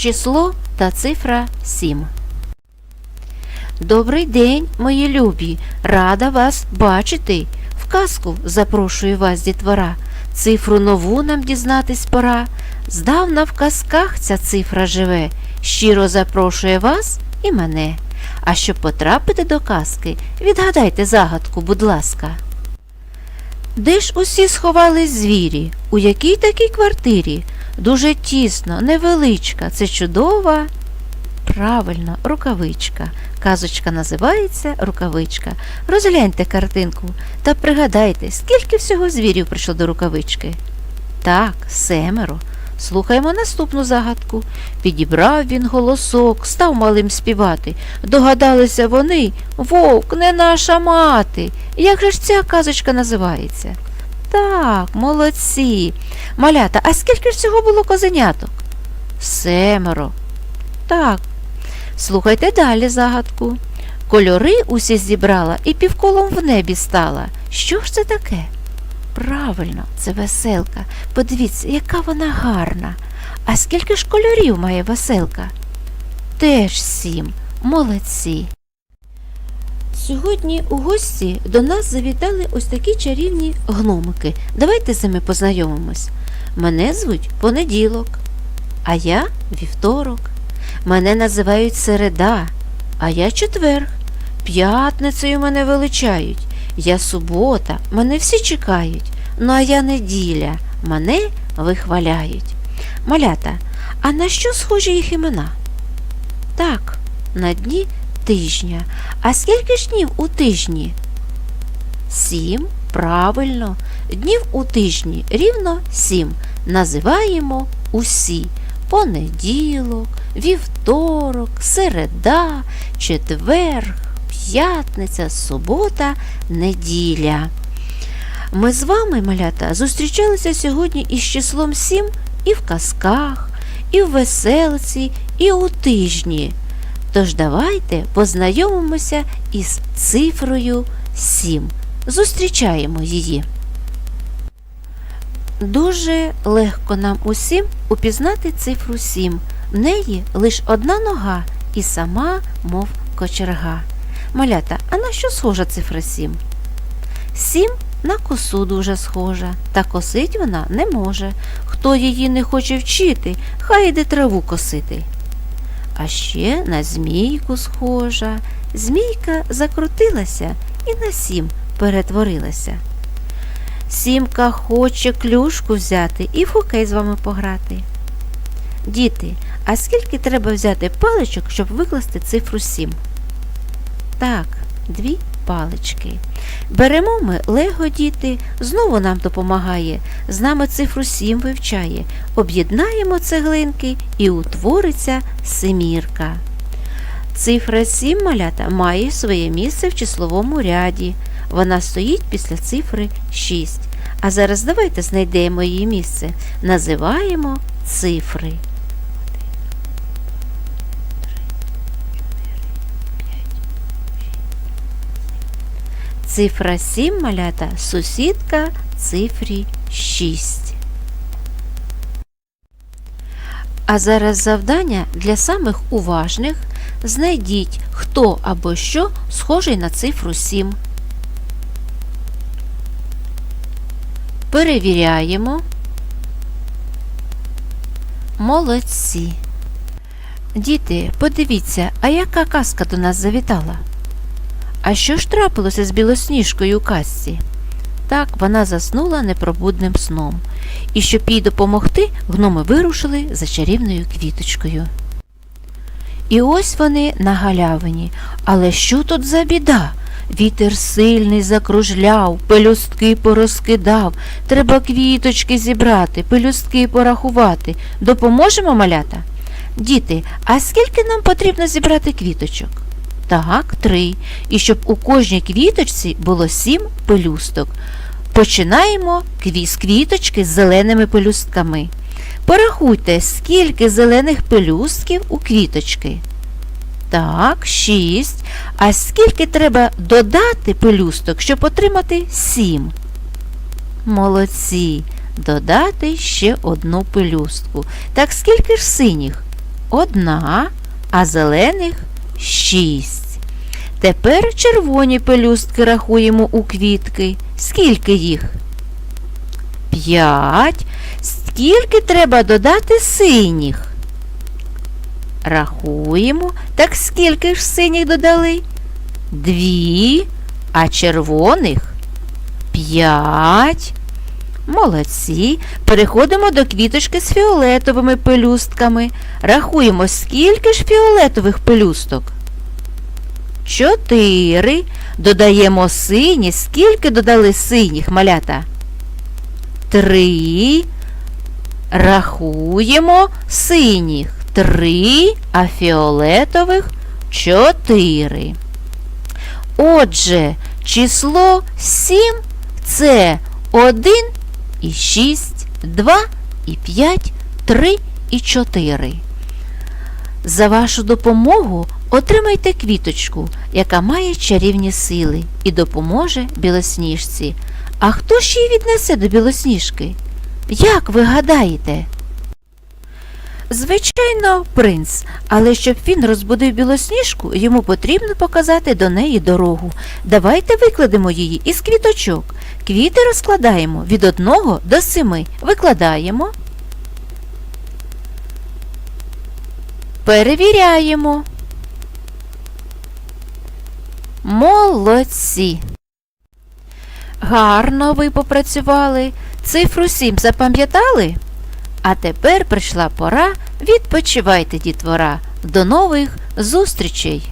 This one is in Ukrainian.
Число та цифра 7. Добрий день, мої любі! Рада вас бачити. В казку запрошую вас, дітвора. Цифру нову нам дізнатись пора. Здавна в казках ця цифра живе. Щиро запрошує вас і мене. А щоб потрапити до казки, відгадайте загадку, будь ласка. Де ж усі сховались звірі? У якій такій квартирі? Дуже тісно, невеличка, це чудова. Правильно, рукавичка. Казочка називається Рукавичка. Розгляньте картинку та пригадайте, скільки всього звірів прийшло до рукавички. Так, семеро. Слухаємо наступну загадку. Підібрав він голосок, став малим співати. Догадалися вони, вовк не наша мати. Як же ж ця казочка називається? Так, молодці. Малята, а скільки всього було козеняток? Семеро. Так. Слухайте далі загадку. Кольори усі зібрала і півколом в небі стала. Що ж це таке? Правильно, це веселка. Подивіться, яка вона гарна. А скільки ж кольорів має веселка? Теж сім. Молодці. Сьогодні у гості до нас завітали ось такі чарівні гномики. Давайте з ними познайомимось. Мене звуть понеділок, а я вівторок. Мене називають середа, а я четверг. П'ятницею мене величають. Я субота, мене всі чекають. Ну а я неділя, мене вихваляють. Малята, а на що схожі їх імена? Так, на дні тижня. А скільки ж днів у тижні? Сім, правильно. Днів у тижні рівно сім. Називаємо усі. Понеділок, вівторок, середа, четверг, п'ятниця, субота, неділя. Ми з вами, малята, зустрічалися сьогодні із числом сім і в казках, і в веселці, і у тижні. Тож давайте познайомимося із цифрою 7. Зустрічаємо її. Дуже легко нам усім упізнати цифру 7. В неї лише одна нога і сама, мов кочерга. Малята, а на що схожа цифра 7? 7 на косу дуже схожа, та косить вона не може. Хто її не хоче вчити, хай іде траву косити. А ще на змійку схожа. Змійка закрутилася і на сім перетворилася. Сімка хоче клюшку взяти і в хокей з вами пограти. Діти, а скільки треба взяти паличок, щоб викласти цифру сім? Так, дві палички. Беремо ми лего, діти, знову нам допомагає, з нами цифру 7 вивчає. Об'єднаємо цеглинки і утвориться семірка. Цифра 7 малята має своє місце в числовому ряді. Вона стоїть після цифри 6. А зараз давайте знайдемо її місце. Називаємо цифри. Цифра 7 малята сусідка цифрі 6. А зараз завдання для самих уважних. Знайдіть, хто або що схожий на цифру 7. Перевіряємо. Молодці. Діти, подивіться, а яка казка до нас завітала? А що ж трапилося з білосніжкою у казці? Так, вона заснула непробудним сном. І щоб їй допомогти, гноми вирушили за чарівною квіточкою. І ось вони на галявині. Але що тут за біда? Вітер сильний закружляв, пелюстки порозкидав. Треба квіточки зібрати, пелюстки порахувати. Допоможемо малята? Діти, а скільки нам потрібно зібрати квіточок? Так, три. І щоб у кожній квіточці було сім пелюсток. Починаємо з квіточки з зеленими пелюстками. Порахуйте, скільки зелених пелюстків у квіточки. Так, шість. А скільки треба додати пелюсток, щоб отримати сім? Молодці. Додати ще одну пелюстку. Так скільки ж синіх? одна, а зелених шість. Тепер червоні пелюстки рахуємо у квітки. Скільки їх? П'ять. Скільки треба додати синіх? Рахуємо. Так скільки ж синіх додали? Дві, а червоних п'ять. Молодці. Переходимо до квіточки з фіолетовими пелюстками. Рахуємо, скільки ж фіолетових пелюсток? Чотири. Додаємо сині. Скільки додали синіх малята? Три. Рахуємо синіх. Три, а фіолетових чотири. Отже, число 7 це 1 і 6, 2 і 5, 3 і 4. За вашу допомогу отримайте квіточку, яка має чарівні сили і допоможе білосніжці. А хто ж її віднесе до білосніжки? Як ви гадаєте? Звичайно, принц, але щоб він розбудив білосніжку, йому потрібно показати до неї дорогу. Давайте викладемо її із квіточок. Квіти розкладаємо від одного до семи. Викладаємо. Перевіряємо. Молодці. Гарно ви попрацювали. Цифру 7 запам'ятали? А тепер прийшла пора. Відпочивайте, дітвора. До нових зустрічей!